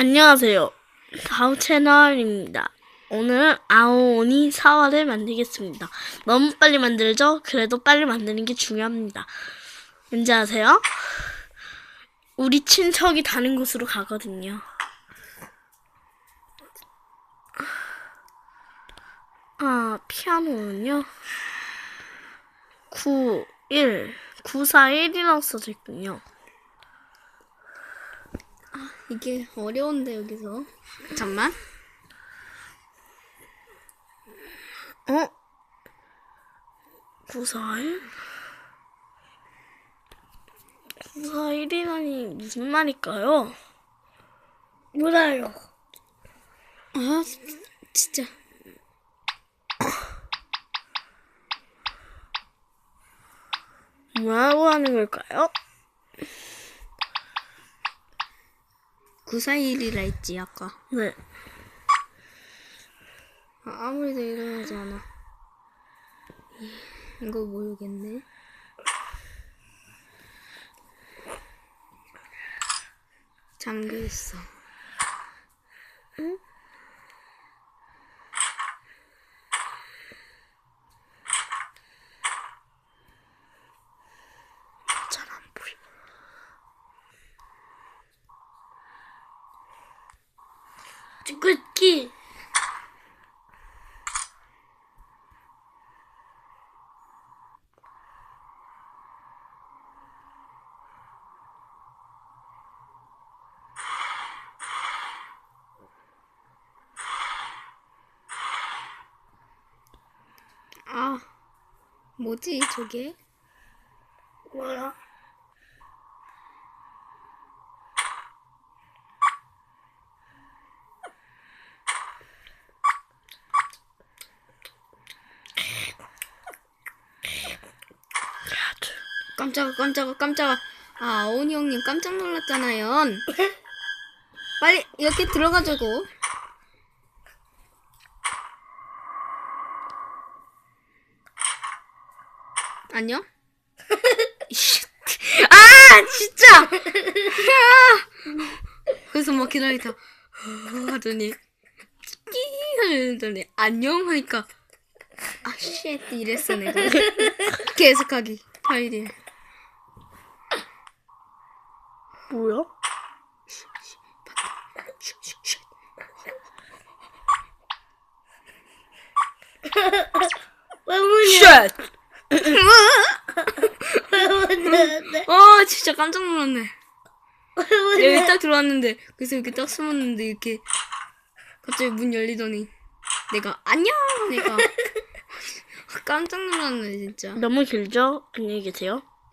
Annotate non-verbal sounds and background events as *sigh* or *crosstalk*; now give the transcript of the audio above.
안녕하세요. 다우 채널입니다. 오늘은 아오니 사과를 만들겠습니다. 너무 빨리 만들죠? 그래도 빨리 만드는 게 중요합니다. 왠지 아세요? 우리 친척이 다른 곳으로 가거든요. 아, 피아노는요? 9, 1, 9, 4, 1이라고 써져 있군요. 이게 어려운데 여기서 잠만 어? 941? 941이라니 무슨 말일까요? 몰라요. 아 진짜 뭐라고 하는 걸까요? 941이라 했지 아까. 네. 아, 아무리도 일어나지 않아. 이거 모르겠네. 잠겨있어. 잘 찌끄기. 아 뭐지 저게 뭐야? 깜짝아 깜짝아 깜짝아. 아 오니 형님 깜짝 놀랐잖아요. 빨리 이렇게 들어가지고. 안녕? *laughs* 아 진짜! 아! 그래서 막 기다리다. 하더니 끼 하더니 안녕 하니까 아쉣 이랬어 내가. *laughs* 계속하기 파일이 뭐야? 왜 무냐? 쉣! 왜 무냐? 아 진짜 깜짝 놀랐네. 여기 딱 들어왔는데 그래서 이렇게 딱 숨었는데 이렇게 갑자기 문 열리더니 내가 안녕 내가 *laughs* 깜짝 놀랐네 진짜. 너무 길죠? 안녕히 계세요.